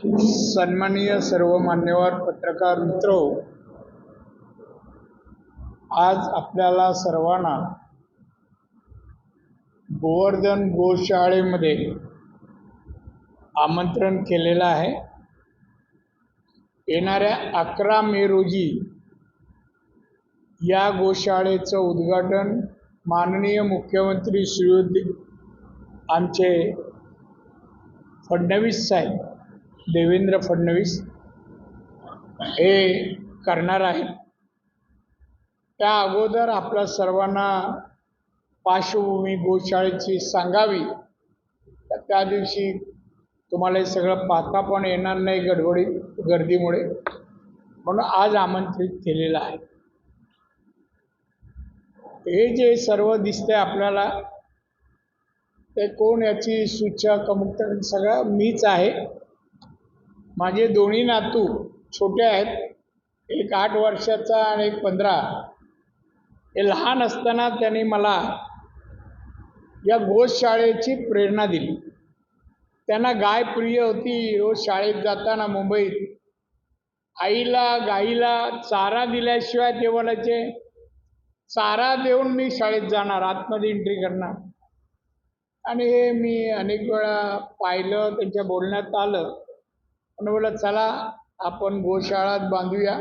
सन्माननीय सर्व मान्यवर पत्रकार मित्र आज आपल्याला सर्वांना गोवर्धन गोशाळेमध्ये आमंत्रण केलेलं आहे. येणाऱ्या अकरा मे रोजी या गोशाळेचं उद्घाटन माननीय मुख्यमंत्री श्रीयुद्ध आमचे फडणवीस साहेब देवेंद्र फडणवीस हे करणार आहे त्या अगोदर आपल्या सर्वांना पार्श्वभूमी गोशाळेची सांगावी. तर त्या दिवशी तुम्हाला हे सगळं पाहता पण येणार नाही गडबडी गर्दीमुळे. म्हणून आज आमंत्रित केलेलं आहे. हे जे सर्व दिसते आपल्याला ते कोण याची सूचक अमुक सगळं मीच आहे. माझे दोन्ही नातू छोटे आहेत. एक आठ वर्षाचा आणि एक पंधरा. हे लहान असताना त्यांनी मला या गोशाळेची प्रेरणा दिली. त्यांना गाय प्रिय होती. रोज शाळेत जाताना मुंबईत आईला गाईला चारा दिल्याशिवाय ते म्हणायचे चारा देऊन मी शाळेत जाणार आतमध्ये एंट्री करणार. आणि हे मी अनेक वेळा पाहिलं. त्यांच्या बोलण्यात आलं. पण चला आपण गोशाळात बांधूया.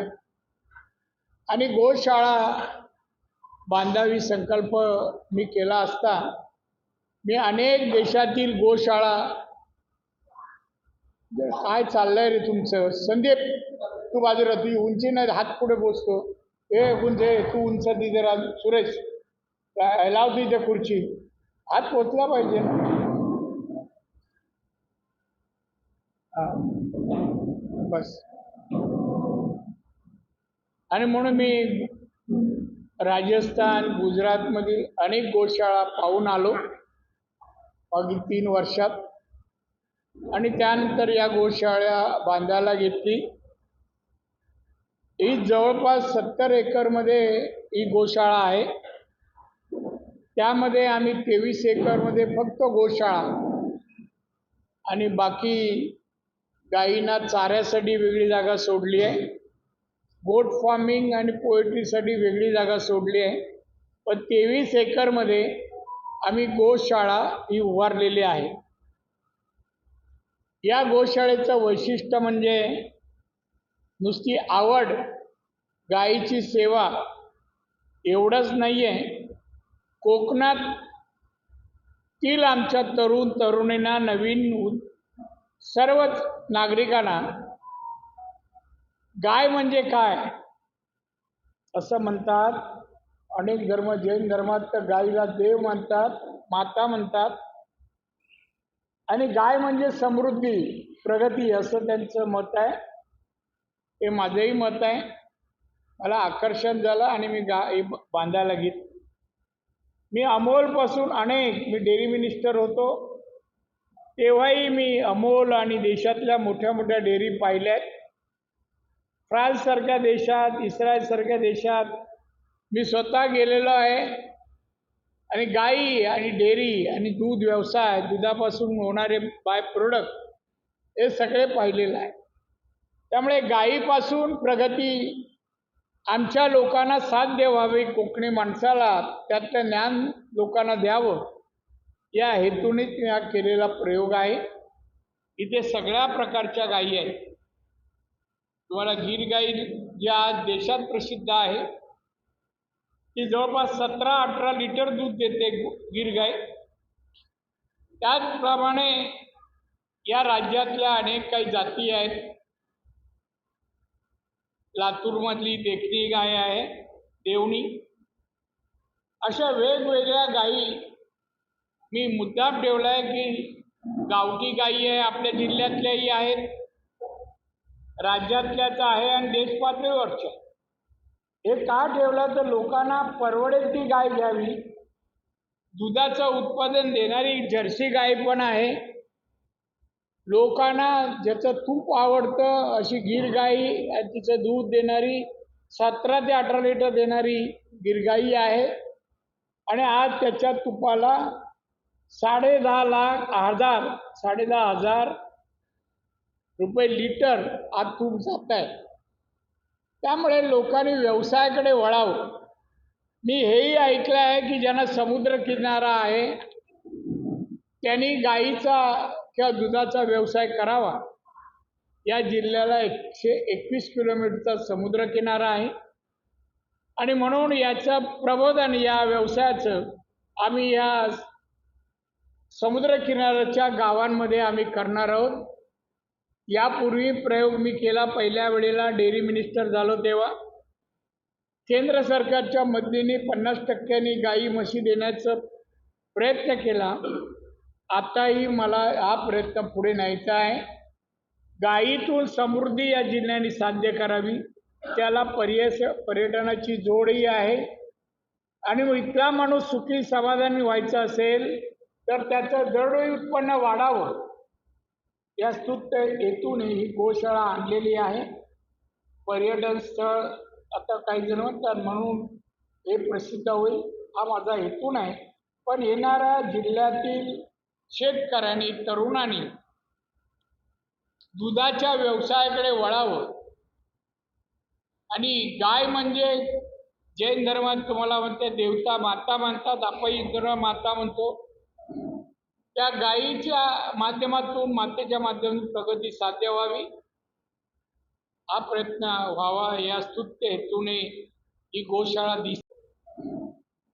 आणि गोशाळा बांधावी संकल्प मी केला असता मी अनेक देशातील गोशाळा काय चाललंय रे तुमचं? संदीप तू बाजूला तू उंची नाही हात पुढे पोचतो. ए उंच तू उंच ती रा सुरेश लाव तिथे खुर्ची. हात पोचला पाहिजे ना. हा. बस. आणि म्हणून मी राजस्थान गुजरातमधील अनेक गोशाळा पाहून आलो. मागील तीन वर्षात. आणि त्यानंतर या गोशाळा बांधायला घेतली. ही जवळपास सत्तर एकरमध्ये ही गोशाळा आहे. त्यामध्ये आम्ही तेवीस एकरमध्ये फक्त गोशाळा आणि बाकी गायींना चाऱ्यासाठी वेगळी जागा सोडली आहे. गोट फार्मिंग आणि पोएट्रीसाठी वेगळी जागा सोडली आहे. पण तेवीस एकरमध्ये आम्ही गोशाळा ही उभारलेली आहे. या गोशाळेचं वैशिष्ट्य म्हणजे नुसती आवड गायीची सेवा एवढंच नाही आहे कोकणातील आमच्या तरुण तरुणींना नवीन सर्वच नागरिकांना गाय म्हणजे काय असं म्हणतात. अनेक धर्म जैन धर्मात तर गायीला देव म्हणतात माता म्हणतात. आणि गाय म्हणजे समृद्धी प्रगती असं त्यांचं मत आहे. ते माझंही मत आहे. मला आकर्षण झालं आणि मी गाय बांधायला घेत मी अमोलपासून अनेक मी डेअरी मिनिस्टर होतो. तेव्हाही मी अमोल आणि देशातल्या मोठ्या मोठ्या डेअरी पाहिल्या आहेत फ्रान्ससारख्या देशात इस्रायलसारख्या देशात मी स्वतः गेलेलो आहे. आणि गाई आणि डेअरी आणि दूध व्यवसाय दुधापासून होणारे बाय प्रोडक्ट हे सगळे पाहिलेलं आहे. त्यामुळे गायीपासून प्रगती आमच्या लोकांना साथ व्हावी कोकणी माणसाला त्यातलं ज्ञान लोकांना द्यावं. या हेतूनेच हा केलेला प्रयोग आहे. इथे सगळ्या प्रकारच्या गायी आहेत. तुम्हाला गीर गाई ज्या आज देशात प्रसिद्ध आहे. ती जवळपास सतरा अठरा लिटर दूध देते गीर गाय. त्याचप्रमाणे या राज्यातल्या अनेक काही जाती आहेत. लातूरमधली देखणी गाय आहे देवणी. अशा वेगवेगळ्या गायी मी मुद्दाम ठेवला आहे की गावठी गायी आहे आपल्या जिल्ह्यातल्याही आहेत राज्यातल्याच आहे आणि देशपातळीवरच्या. हे का ठेवलं तर लोकांना परवडेल ती गाय घ्यावी. दुधाचं उत्पादन देणारी जर्सी गाय पण आहे. लोकांना ज्याचं तूप आवडतं अशी गिर गाई तिचं दूध देणारी सतरा ते अठरा लिटर देणारी गिरगाई आहे. आणि आज त्याच्या तुपाला साडे दहा लाख हजार साडे दहा हजार रुपये लिटर आज तूप जात आहे त्यामुळे लोकांनी व्यवसायाकडे वळावं. मी हेही ऐकलं आहे की ज्यांना समुद्रकिनारा आहे त्यांनी गाईचा किंवा दुधाचा व्यवसाय करावा. या जिल्ह्याला एकशे एकवीस किलोमीटरचा समुद्रकिनारा आहे. आणि म्हणून याचं प्रबोधन या व्यवसायाचं आम्ही या समुद्रकिनाऱ्याच्या गावांमध्ये आम्ही करणार आहोत. यापूर्वी प्रयोग मी केला. पहिल्या वेळेला डेअरी मिनिस्टर झालो तेव्हा. केंद्र सरकारच्या मदतीने पन्नास टक्क्यांनी गाई म्हशी देण्याचा प्रयत्न केला. आताही मला हा प्रयत्न पुढे न्यायचा आहे. गायीतून समृद्धी या जिल्ह्याने साध्य करावी. त्याला पर्यस पर्यटनाची जोडही आहे. आणि इथला माणूस सुखी समाधानी व्हायचा असेल तर त्याचं दरडोई उत्पन्न वाढावं. या स्तुत्य हेतूने ही गोशाळा आणलेली आहे. पर्यटन स्थळ आता काही जण म्हणतात म्हणून हे प्रसिद्ध होईल. हा माझा हेतू नाही. पण येणाऱ्या जिल्ह्यातील शेतकऱ्यांनी तरुणांनी दुधाच्या व्यवसायाकडे वळावं. आणि गाय म्हणजे जैन धर्मात तुम्हाला म्हणते देवता माता म्हणतात आपण इंद्र माता म्हणतो. त्या गायीच्या माध्यमातून मातेच्या माध्यमातून प्रगती साध्य व्हावी. हा प्रयत्न व्हावा या स्तुत्य हेतूने ही गोशाळा दिस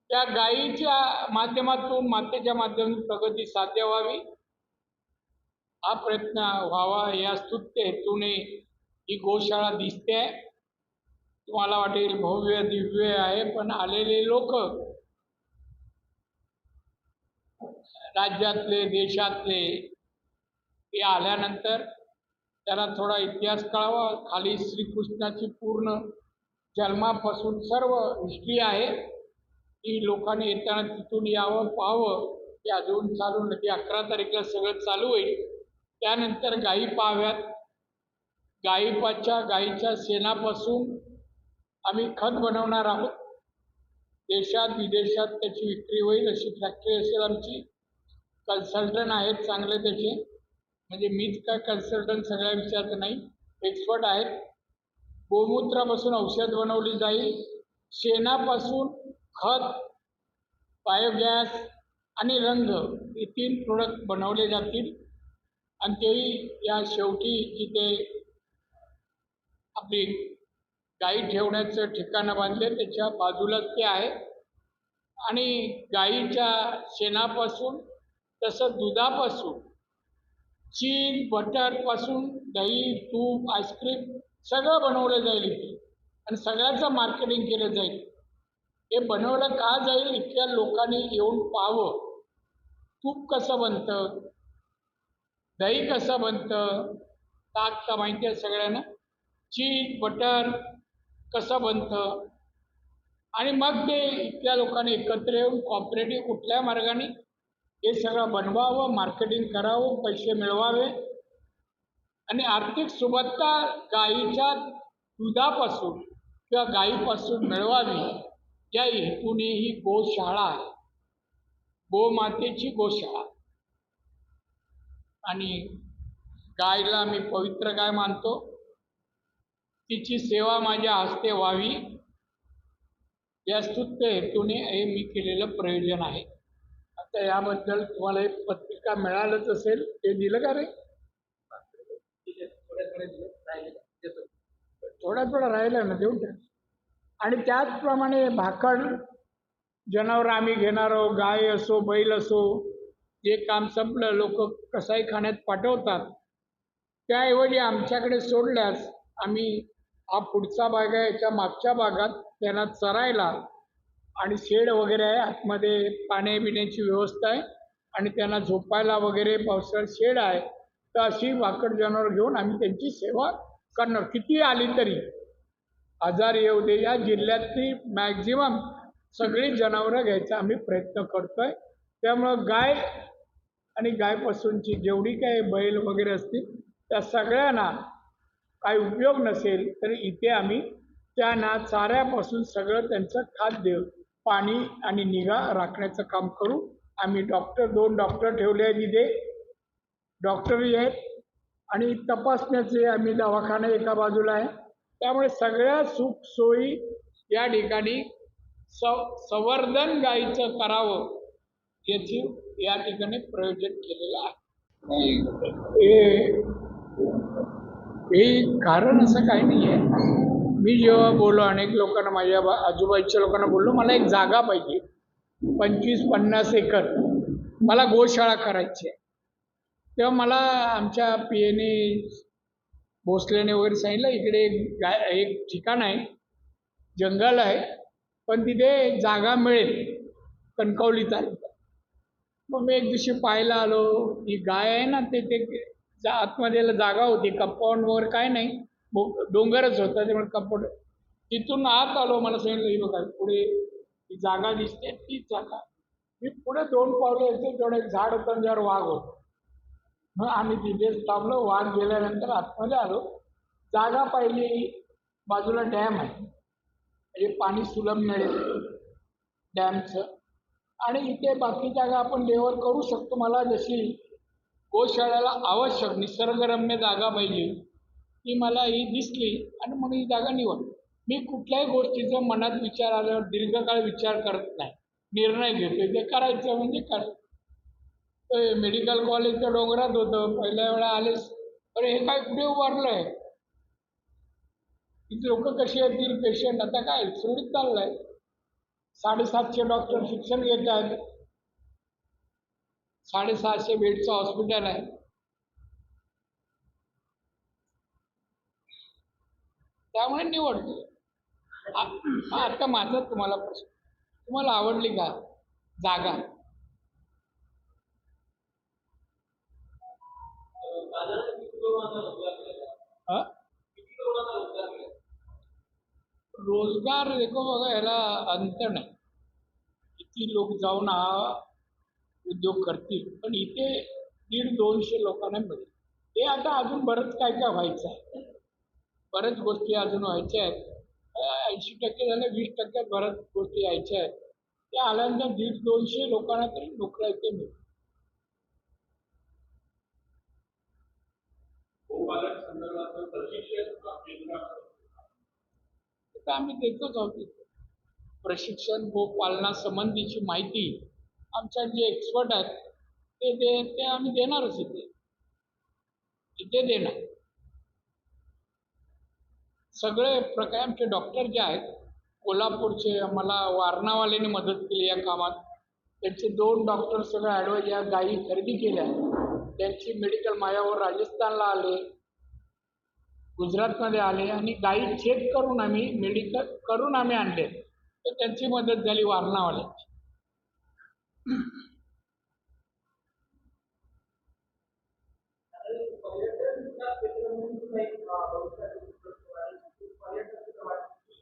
त्या गायीच्या माध्यमातून मातेच्या माध्यमातून प्रगती साध्य व्हावी. हा प्रयत्न व्हावा या स्तुत्य हेतूने ही गोशाळा दिसते. तुम्हाला वाटेल भव्य दिव्य आहे पण आलेले लोक राज्यातले देशातले ते आल्यानंतर त्याला थोडा इतिहास कळावा. खाली श्रीकृष्णाची पूर्ण जन्मापासून सर्व हिस्ट्री आहे. ती लोकांनी येताना तिथून यावं पाहावं. ते अजून चालू नदी अकरा तारखेला सगळं चालू होईल. त्यानंतर गायी पाहाव्यात. गायीपाच्या गायीच्या शेणापासून आम्ही खत बनवणार आहोत. देशात विदेशात त्याची विक्री होईल अशी फॅक्टरी असेल आमची. कन्सल्टंट आहेत चांगले त्याचे. म्हणजे मीच काय कन्सल्टंट सगळ्या विचारत नाही. एक्सपर्ट आहेत. गोमूत्रापासून औषध बनवली जाईल. शेणापासून खत बायोगॅस आणि रंग हे तीन प्रोडक्ट बनवले जातील. आणि तेही या शेवटी जिथे आपली गाई ठेवण्याचं ठिकाणं बांधले. त्याच्या बाजूलाच ते आहे. आणि गाईच्या शेणापासून तसं दुधापासून चीज बटरपासून दही तूप आईस्क्रीम सगळं बनवलं जाईल इथे. आणि सगळ्याचं मार्केटिंग केलं जाईल. हे बनवलं का जाईल इथल्या लोकांनी येऊन पाहावं. तूप कसं बनतं? दही कसं बनतं? ताक तर माहिती आहे सगळ्यांना. चीज बटर कसं बनतं? आणि मग ते इथल्या लोकांनी एकत्र येऊन कॉपरेटिव्ह कुठल्या मार्गाने हे सगळं बनवावं मार्केटिंग करावं पैसे मिळवावे. आणि आर्थिक सुबत्ता गायीच्या दुधापासून किंवा गायीपासून मिळवावी या हेतूने ही गोशाळा आहे. गोमातेची गोशाळा. आणि गायला मी पवित्र गाय मानतो? तिची सेवा माझ्या हस्ते व्हावी. या स्तुत्य हेतूने हे मी केलेलं प्रयोजन आहे. आता याबद्दल तुम्हाला एक पत्रिका मिळालंच असेल ते दिलं का रे? थोड्या थोडा राहिला ना देऊन टाक. आणि त्याचप्रमाणे भाकड जनावर आम्ही घेणार आहोत गाय असो बैल असो जे काम संपलं लोक कसाई खाण्यात पाठवतात त्याऐवजी आमच्याकडे सोडल्यास आम्ही हा पुढचा भाग आहे याच्या मागच्या भागात त्यांना चरायला आणि शेड वगैरे आहे आतमध्ये पाण्या बिण्याची व्यवस्था आहे आणि त्यांना झोपायला वगैरे पावसाळ्यात शेड आहे तर अशी वाकड जनावर घेऊन आम्ही त्यांची सेवा करणार. किती आली तरी आजार येऊ दे या जिल्ह्यातली मॅक्झिमम सगळी जनावरं घ्यायचा आम्ही प्रयत्न करतोय. त्यामुळं गाय आणि गायपासूनची जेवढी काही बैल वगैरे असतील त्या सगळ्यांना काही उपयोग नसेल तरी इथे आम्ही त्यांना चाऱ्यापासून सगळं त्यांचं खाद्य पाणी आणि निगा राखण्याचं काम करू. आम्ही डॉक्टर दोन डॉक्टर ठेवले आहेत इथे. डॉक्टरही आहेत. आणि तपासण्याचे आम्ही दवाखाना एका बाजूला आहे. त्यामुळे सगळ्या सुखसोयी या ठिकाणी स संवर्धन गायीचं करावं याची या ठिकाणी प्रयोजन केलेलं आहे. हे हे कारण असं काही नाही आहे मी जेव्हा बोललो अनेक लोकांना माझ्या बा- आजूबाजूच्या लोकांना बोललो मला एक जागा पाहिजे. पंचवीस पन्नास एकर. मला गोशाळा करायची आहे. तेव्हा मला आमच्या पी एने भोसलेने वगैरे सांगितलं इकडे एक गाय एक ठिकाण आहे जंगल आहे पण तिथे जागा मिळेल कणकवली तालुका मग मी एक दिवशी पाहायला आलो ही गाय आहे ना ते ते जा- आतमध्ये जागा होती कंपाऊंड वगैरे काय नाही. डोंगरच होता त्यामुळे कंपाऊंड तिथून आत आलो मला सांगितलं ही बघा पुढे ती जागा दिसते तीच जागा. मी पुढे दोन पावलं येते तेवढं एक झाड होतं आणि त्यावर वाघ होतो. मग आम्ही तिथेच थांबलो वाघ गेल्यानंतर आतमध्ये आलो. जागा पाहिली बाजूला डॅम आहे. म्हणजे पाणी सुलभ मिळेल डॅमचं. आणि इथे बाकी जागा आपण डेव्हर करू शकतो मला जशी गोशाळ्याला आवश्यक निसर्गरम्य जागा पाहिजे. ती मला ही दिसली आणि म्हणून ही जागा निवड. मी कुठल्याही गोष्टीचा मनात विचार आल्यावर दीर्घकाळ विचार करत नाही. निर्णय घेतो ते करायचं म्हणजे करायचं मेडिकल कॉलेजच्या डोंगरात होतं. पहिल्या वेळा आलेच अरे हे काय कुठे उभारलं आहे? इथे लोक कशी येतील पेशंट आता काय? सुरळीत चाललंय. साडेसातशे डॉक्टर शिक्षण घेत आहेत. साडेसहाशे बेडचं हॉस्पिटल आहे. त्यामुळे निवडतो हा आता माझा तुम्हाला प्रश्न. तुम्हाला आवडली का जागा? रोजगार देखो बघा याला अंत नाही. किती लोक जाऊन हा उद्योग करतील पण इथे दीड दोनशे लोकांना मिळेल. हे आता अजून बरंच काय काय व्हायचं आहे. बऱ्याच गोष्टी अजून व्हायच्या आहेत. ऐंशी टक्के झाले वीस टक्के बऱ्याच गोष्टी यायच्या आहेत. त्या आल्यानंतर दीड दोनशे लोकांना तरी नोकऱ्या इथे मिळतील. तर आम्ही देतोच आहोत इथे. प्रशिक्षण गोपालनासंबंधीची माहिती आमच्या जे एक्सपर्ट आहेत ते दे ते आम्ही देणारच इथे. इथे देणार. सगळे प्रकार आमचे डॉक्टर जे आहेत कोल्हापूरचे मला वारणावाल्याने मदत केली या कामात. त्यांचे दोन डॉक्टर सगळे ॲडवाईज या गायी खरेदी केल्या. त्यांची मेडिकल माझ्यावर राजस्थानला आले गुजरातमध्ये आले आणि गायी चेक करून आम्ही मेडिकल करून आम्ही आणले. तर त्यांची मदत झाली वारणावाल्याची.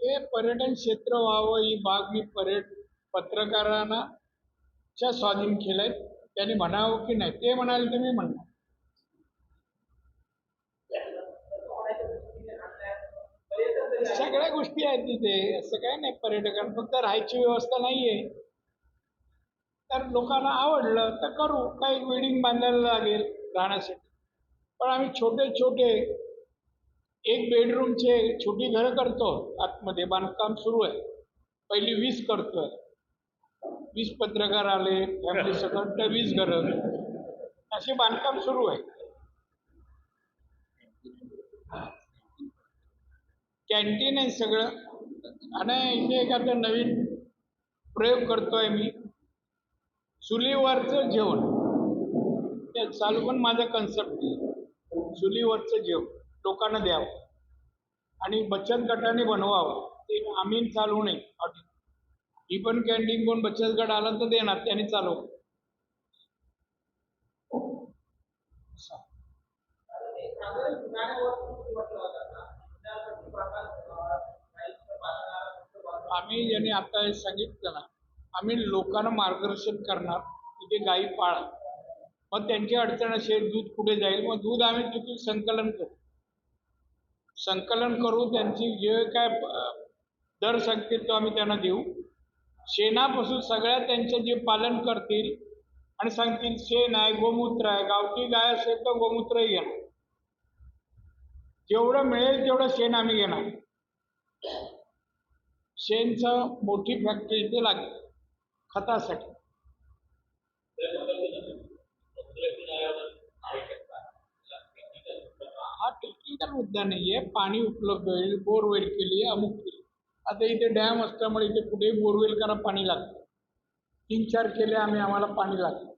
हे पर्यटन क्षेत्र व्हावं ही बाब मी पर्यट पत्रकारांना च्या स्वाधीन केलंय. त्यांनी म्हणावं की नाही ते म्हणाले तर मी म्हणणार. सगळ्या गोष्टी आहेत तिथे असं काय नाही. पर्यटकांना फक्त राहायची व्यवस्था नाहीये. तर लोकांना आवडलं तर करू. काही बिल्डिंग बांधायला लागेल राहण्यासाठी. पण आम्ही छोटे छोटे एक बेडरूमचे छोटी घरं करतो. आतमध्ये बांधकाम सुरू आहे. पहिली वीस करतोय. वीस पत्रकार आले फॅमिली सकट तर वीस घरं. असे बांधकाम सुरू आहे. कॅन्टीन आहे सगळं. आणि इथे एक आता नवीन प्रयोग करतोय मी. चुलीवरचं जेवण. ते चालू पण माझा कन्सेप्ट चुलीवरचं जेवण. लोकांना द्यावं. आणि बचत गटाने बनवावं. ते आम्ही चालवू नये. हॉटेल ही पण कॅन्टीन कोण बचत गट आला तर देणार त्यांनी चालव. आम्ही ज्यांनी आता हे सांगितलं ना आम्ही लोकांना मार्गदर्शन करणार तिथे गायी पाळा. मग त्यांची अडचण असेल दूध कुठे जाईल? मग दूध आम्ही तिथून संकलन करू. संकलन करू त्यांची जे काय दर सांगतील तो आम्ही त्यांना देऊ. शेणापासून सगळ्या त्यांचे जे पालन करतील आणि सांगतील शेण आहे गोमूत्र आहे गावठी गाय असेल तर गोमूत्रही घेणार जेवढं मिळेल तेवढं शेण आम्ही घेणार. शेणचं मोठी फॅक्टरी इथे लागेल खतासाठी. काय मुद्दा नाही आहे पाणी उपलब्ध होईल बोरवेल केली अमुक केली आता इथे डॅम असल्यामुळे इथे कुठेही बोरवेल करा पाणी लागतं. तीन चार केले आम्ही आम्हाला पाणी लागतं.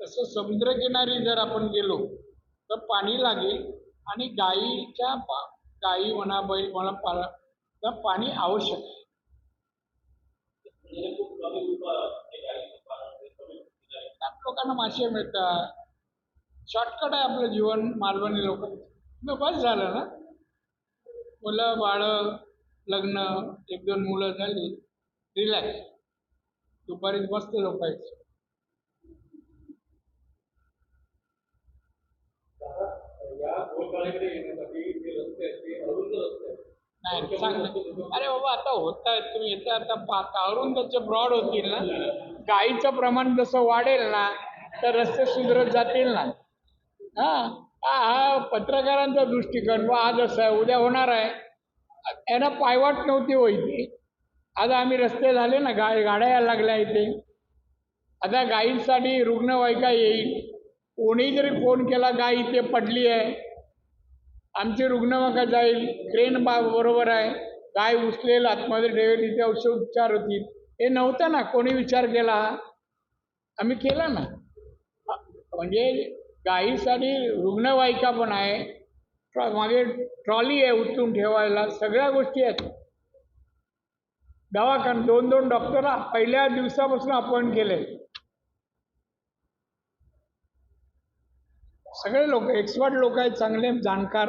तसं समुद्रकिनारी जर आपण गेलो तर पाणी लागेल आणि गाईच्या पा गाई म्हणा बैल म्हणा पाला तर पाणी आवश्यक आहे. लोकांना मासे मिळतात. शॉर्टकट आहे आपलं जीवन मालवणी लोक बस झालं ना. मुलं बाळं लग्न एक दोन मुलं झाली. रिलॅक्स दुपारी मस्त झोपायचं. नाही चांगलं. अरे बाबा आता होत आहेत तुम्ही येते आता पाहता त्याचे ब्रॉड होतील ना. गाईचं प्रमाण जसं वाढेल ना तर रस्ते सुधरत जातील ना. हा. हा हा पत्रकारांचा दृष्टिकोन बा आज असं आहे उद्या होणार आहे. यांना पायवाट नव्हती हो व्हायची आज आम्ही रस्ते झाले ना गाय गाड्या यायला लागल्या इथे. आता गाईंसाठी रुग्णवाहिका येईल. कोणी जरी फोन केला गाय इथे पडली आहे. आमची रुग्णवाहिका जाईल. क्रेन बा बरोबर आहे. गाय उचलेल आतमध्ये ठेवेल इथे औषध उपचार होतील. हे नव्हतं ना कोणी विचार केला. आम्ही केला ना. म्हणजे गायीसाठी रुग्णवाहिका पण आहे. ट्रॉ मागे ट्रॉली आहे उचलून ठेवायला. सगळ्या गोष्टी आहेत. दवाखान दोन दोन डॉक्टर पहिल्या दिवसापासून अपॉइंट केले. सगळे लोक एक्सपर्ट लोक आहेत चांगले जाणकार.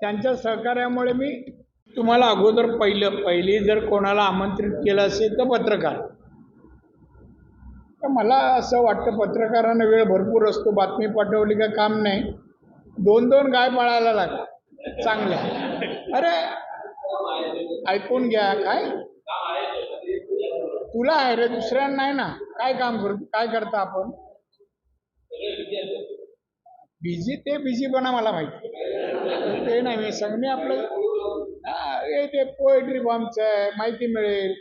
त्यांच्या सहकार्यामुळे मी तुम्हाला अगोदर पहिलं पहिली जर कोणाला आमंत्रित केलं असेल तर पत्रकार. तर मला असं वाटतं पत्रकारांना वेळ भरपूर असतो. बातमी पाठवली का काम नाही. दोन दोन गाय पाळायला लागा चांगल्या. अरे ऐकून घ्या. काय? तुला आहे रे दुसऱ्यांना नाही ना. काय काम करतो काय करता आपण? बिझी ते बिझीपणा मला माहिती. ते नाही मी सांग मी आपलं ते पोएट्री फॉर्मचं आहे. माहिती मिळेल.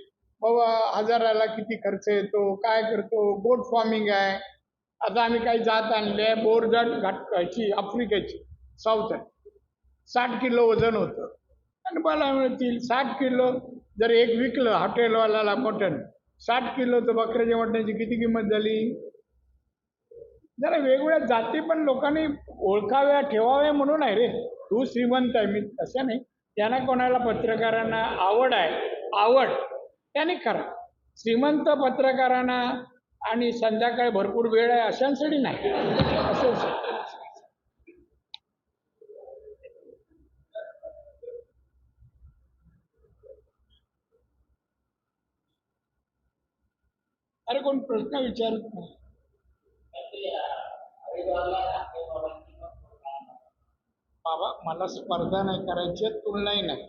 बाबा हजाराला किती खर्च येतो? काय करतो? बोट फार्मिंग आहे. आता आम्ही काही जात आणले. बोरजाट घाटकाची आफ्रिकेची साऊथ साठ किलो वजन होतं. आणि मला मिळतील साठ किलो. जर एक विकलं हॉटेलवाल्याला मटण साठ किलो तर बकऱ्याच्या मटणाची किती किंमत झाली? जरा वेगवेगळ्या जाती पण लोकांनी ओळखाव्या ठेवाव्या म्हणून आहे रे. तू श्रीमंत आहे मी तसं नाही. त्यांना कोणाला पत्रकारांना आवड आहे? आवड. त्याने करा. श्रीमंत पत्रकारांना आणि संध्याकाळी भरपूर वेळ आहे अशांसाठी नाही. असं अरे कोण प्रश्न विचारत नाही. बाबा मला स्पर्धा नाही करायची तुलनाही नाही.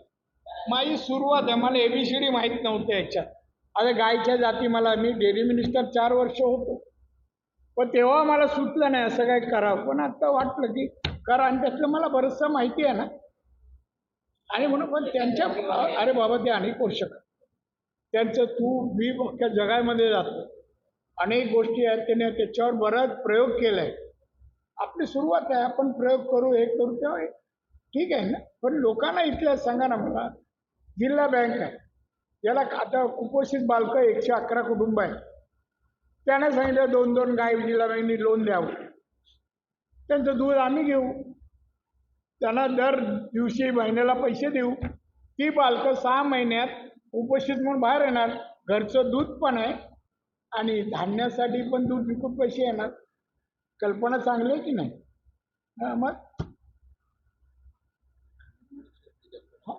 माझी सुरुवात आहे. मला एबीसीडी माहीत नव्हते याच्यात. अरे गायच्या जाती मला. मी डेअरी मिनिस्टर चार वर्ष होतो. पण तेव्हा मला सुटलं नाही असं काय करावं. पण आता वाटलं की करा. आणि त्यातलं मला बरंचसं माहिती आहे ना. आणि म्हणून पण त्यांच्या अरे बाबा ते अनेक वर्ष त्यांचं तू मी अख्ख्या जगामध्ये जातो. अनेक गोष्टी आहेत त्याने त्याच्यावर बराच प्रयोग केला आहे आपली सुरुवात आहे. आपण प्रयोग करू हे करू तेव्हा ठीक आहे ना. पण लोकांना इथल्या सांगा ना मला. जिल्हा बँक आहे. याला आता कुपोषित बालकं एकशे अकरा कुटुंब आहे त्याने सांगितलं दोन दोन गाय जिल्हा बँकेने लोन द्यावं. त्यांचं दूध आम्ही घेऊ. त्यांना दर दिवशी महिन्याला पैसे देऊ. ती बालकं सहा महिन्यात उपोषित म्हणून बाहेर येणार. घरचं दूध पण आहे आणि धान्यासाठी पण दूध विकून पैसे येणार. कल्पना चांगली आहे की नाही? हां मग हा.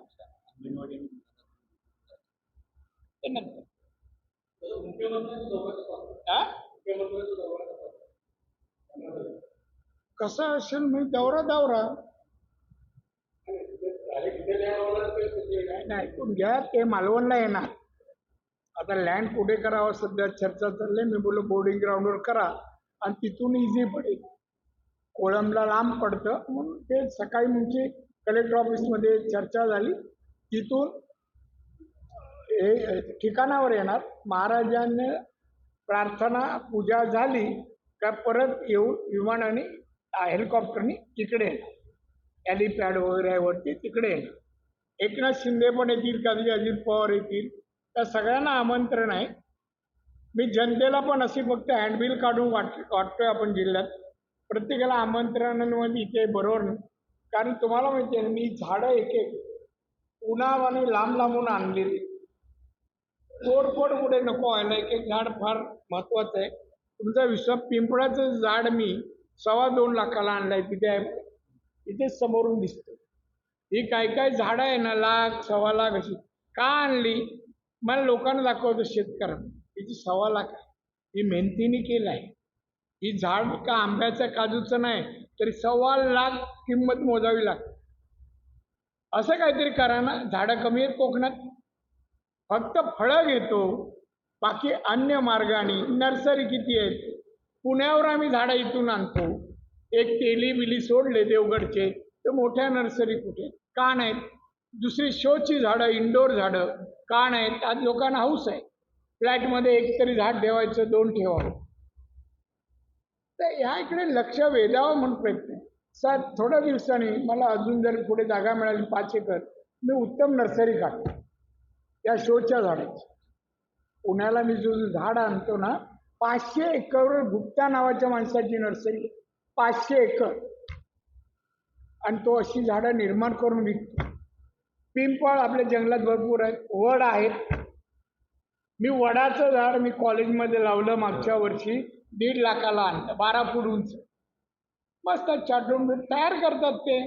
ते नंतर. हा? कसं असेल मी दौरा दौरा. नाही ऐकून घ्या ते मालवणला येणार. आता लँड कुठे करावं? सध्या चर्चा चालली मी बोललो बोर्डिंग ग्राउंडवर करा. आणि तिथून इझी पडेल. कोळंबला लांब पडतं. म्हणून ते सकाळी म्हणजे कलेक्टर ऑफिसमध्ये चर्चा झाली. तिथून हे ठिकाणावर येणार. महाराजांनी प्रार्थना पूजा झाली का परत येऊन विमानाने हेलिकॉप्टरने तिकडे येणार. हॅलिपॅड वगैरे वरती तिकडे येणार. एकनाथ शिंदे पण येतील कधी अजित पवार येतील त्या सगळ्यांना आमंत्रण आहे. मी जनतेला पण अशी फक्त हँडबिल काढून वाट वाटतोय आपण जिल्ह्यात. प्रत्येकाला आमंत्रणांमध्ये म्हणजे इथे बरोबर नाही. कारण तुम्हाला माहिती आहे मी झाडं एक एक उन्हावाने लांब लांबून आणलेली तोडफोड पुढे नको व्हायला एक एक झाड फार महत्वाचं आहे. तुमचा विश्वास पिंपळाचं झाड मी सव्वा दोन लाखाला आणलंय. तिथे आहे तिथे समोरून दिसतं. ही काय काय झाडं आहे ना लाख सव्वा लाख अशी. का आणली? मला लोकांना दाखवतो शेतकऱ्यांना. तिची सव्वा लाख आहे. ही मेहनतीने केलं आहे ही झाड का आंब्याचं काजूचं नाही तरी सव्वा लाख किंमत मोजावी लागते. असं काहीतरी करा ना झाडं कमी आहेत कोकणात. फक्त फळं घेतो. बाकी अन्य मार्गाने नर्सरी किती आहेत? पुण्यावर आम्ही झाडं इथून आणतो. एक तेली बिली सोडले देवगडचे. तर मोठ्या नर्सरी कुठे? का नाहीत? दुसरी शोची झाडं इंडोर झाडं. का नाहीत? आज लोकांना हाऊस आहे. फ्लॅटमध्ये एक तरी झाड ठेवायचं दोन ठेवावं. तर ह्या इकडे लक्ष वेधावं म्हणून प्रयत्न सात सर थोड्या दिवसांनी मला अजून जर पुढे जागा मिळाली पाच एकर मी उत्तम नर्सरी काढतो. त्या शोच्या झाडाची. पुण्याला मी जो झाड आणतो ना पाचशे एकरवर गुप्ता नावाच्या माणसाची नर्सरी. पाचशे एकर. आणि तो अशी झाडं निर्माण करून विकतो. पिंपळ आपल्या जंगलात भरपूर आहेत वड आहेत. मी वडाचं झाड मी कॉलेजमध्ये लावलं मागच्या वर्षी दीड लाखाला आणलं बारा फूट उंच. मस्त चाटून तयार करतात ते.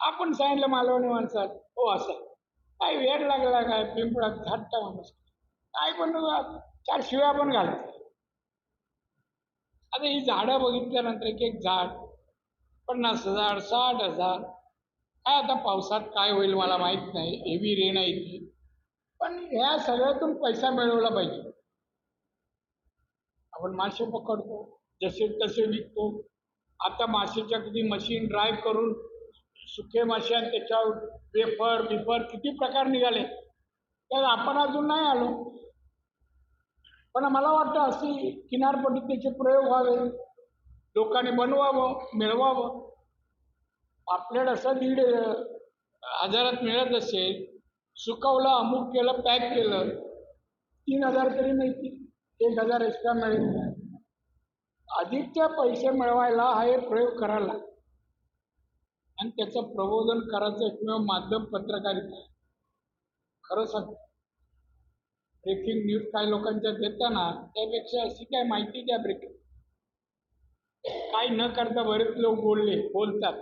आपण सांगितलं मालवणी माणसात हो असं. काय वेळ लागला काय पिंपळात झाडता माणूस. काय पण चार शिव्या पण घालतात आता ही झाडं बघितल्यानंतर एक एक झाड पन्नास हजार साठ हजार. काय आता पावसात काय होईल मला माहीत नाही हेवी रेन आहे ती पण ह्या सगळ्यातून पैसा मिळवला पाहिजे. आपण मासे पकडतो जसे तसे विकतो आता मासेच्या किती मशीन ड्राईव्ह करून सुके मासे आणि त्याच्यावर वेफर बिफर किती प्रकार निघाले. तर आपण अजून नाही आलो. पण मला वाटतं अशी किनारपट्टीचे त्याचे प्रयोग व्हावे. लोकांनी बनवावं मिळवावं. पापलेट असं दीड हजारात मिळत असेल सुकवलं अमुक केलं पॅक केलं तीन हजार तरी मिळतील. एक हजार एक्स्ट्रा मिळेल. अधिकच्या पैसे मिळवायला हा एक प्रयोग करायला. आणि त्याचं प्रबोधन करायचं एकमेव माध्यम पत्रकारिता. खरं सांग ब्रेकिंग न्यूज काही लोकांच्या देताना त्यापेक्षा अशी काय माहिती द्या ब्रेकिंग काय न करता बरेच लोक बोलले बोलतात.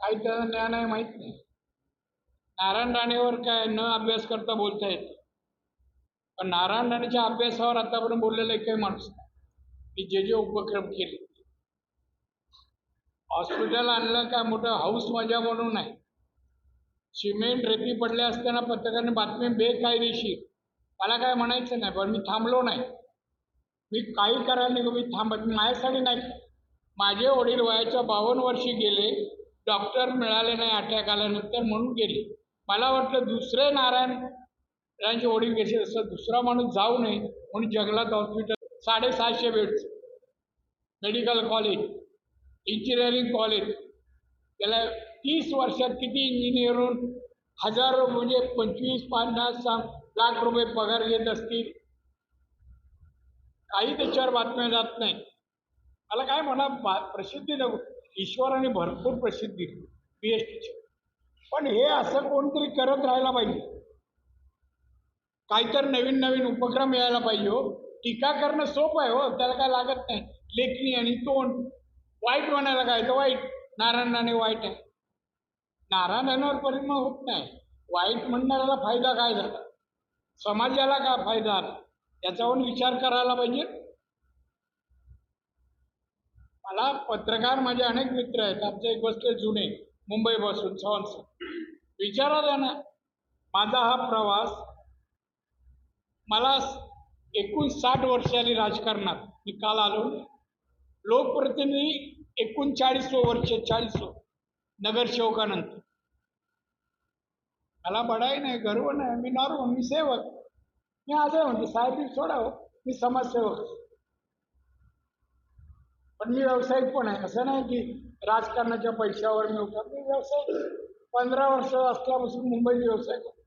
काही त्याचं ज्ञान आहे माहीत नाही. नारायण राणेवर काय न अभ्यास करता बोलता येत पण नारायण राणेच्या अभ्यासावर आतापर्यंत बोललेला काही माणूस नाही. की जे जे उपक्रम केले. हॉस्पिटल आणलं काय मोठं? हाऊस मजा म्हणून नाही. सिमेंट रेती पडले असताना पत्रकाराने बातमी बेकायदेशीर. मला काय म्हणायचं नाही पण मी थांबलो नाही. मी काही करायला नाही मी थांबत माझ्यासाठी नाही. माझे वडील वयाच्या बावन्न वर्षी गेले. डॉक्टर मिळाले नाही अटॅक आल्यानंतर म्हणून गेले. मला वाटलं दुसरे नारायण त्यांचे वडील गेले असं दुसरा माणूस जाऊ नये म्हणून जंगलात हॉस्पिटल साडेसहाशे beds. Medical college engineering college. त्याला तीस वर्षात किती इंजिनियर होऊन हजारो म्हणजे पंचवीस पन्नास लाख रुपये पगार घेत असतील? काही त्याच्यावर बातम्या जात नाही मला काय म्हणा बा प्रसिद्धी नको ईश्वराने भरपूर प्रसिद्धी पी एच डीची पण हे असं कोणतरी करत राहायला पाहिजे. काहीतरी नवीन नवीन उपक्रम यायला पाहिजे हो. टीका करणं सोपं आहे हो त्याला काय लागत नाही. लेखणी आणि तोंड. वाईट म्हणायला काय तर वाईट. नारायण राणे वाईट आहे. नारायणांवर परिणाम होत नाही. वाईट म्हणणाऱ्याला फायदा काय झाला? समाजाला काय फायदा आला? याच्यावर विचार करायला पाहिजे. मला पत्रकार माझे अनेक मित्र आहेत. आमचे एक बसले जुने. मुंबईपासून सवांस विचारा ना माझा हा प्रवास मला एकूण साठ वर्षांनी राजकारणात. मी काल आलो. लोकप्रतिनिधी एकोणचाळीसवं वर्ष चाळीस नगरसेवकानंतर मला बडाई नाही गर्व नाही. मी नॉर्मल मी सेवक. मी आजही म्हणतो साहेब मी सोडावं हो. मी समाजसेवक. पण मी व्यावसायिक पण आहे. असं नाही की राजकारणाच्या पैशावर मी उठा मी व्यावसायिक. पंधरा वर्ष असल्यापासून मुंबईत व्यवसाय करतो.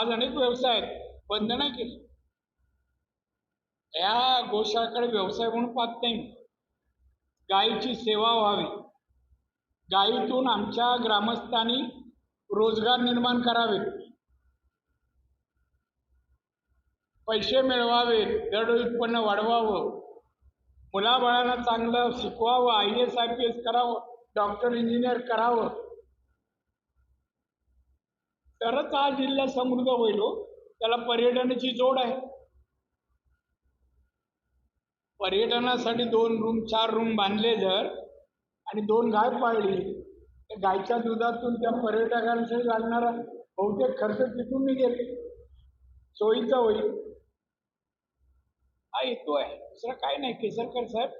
आज अनेक व्यवसाय आहेत. बंद नाही केले. या गोशाकडे व्यवसाय म्हणून पाहत नाही मी. गायीची सेवा व्हावी. गायीतून आमच्या ग्रामस्थांनी रोजगार निर्माण करावेत. पैसे मिळवावेत दर उत्पन्न वाढवावं. मुलाबाळांना चांगलं शिकवावं I S I P S करावं डॉक्टर इंजिनियर करावं. तरच हा जिल्हा समृद्ध होईल हो. त्याला पर्यटनाची जोड आहे. पर्यटनासाठी दोन रूम चार रूम बांधले जर आणि दोन गाय पाळली तर गायच्या दुधातून त्या पर्यटकांसाठी लागणारा बहुतेक खर्च तिथून निघेल. सोयीचा होईल. हा येतो आहे. दुसरं काय नाही केसरकर साहेब.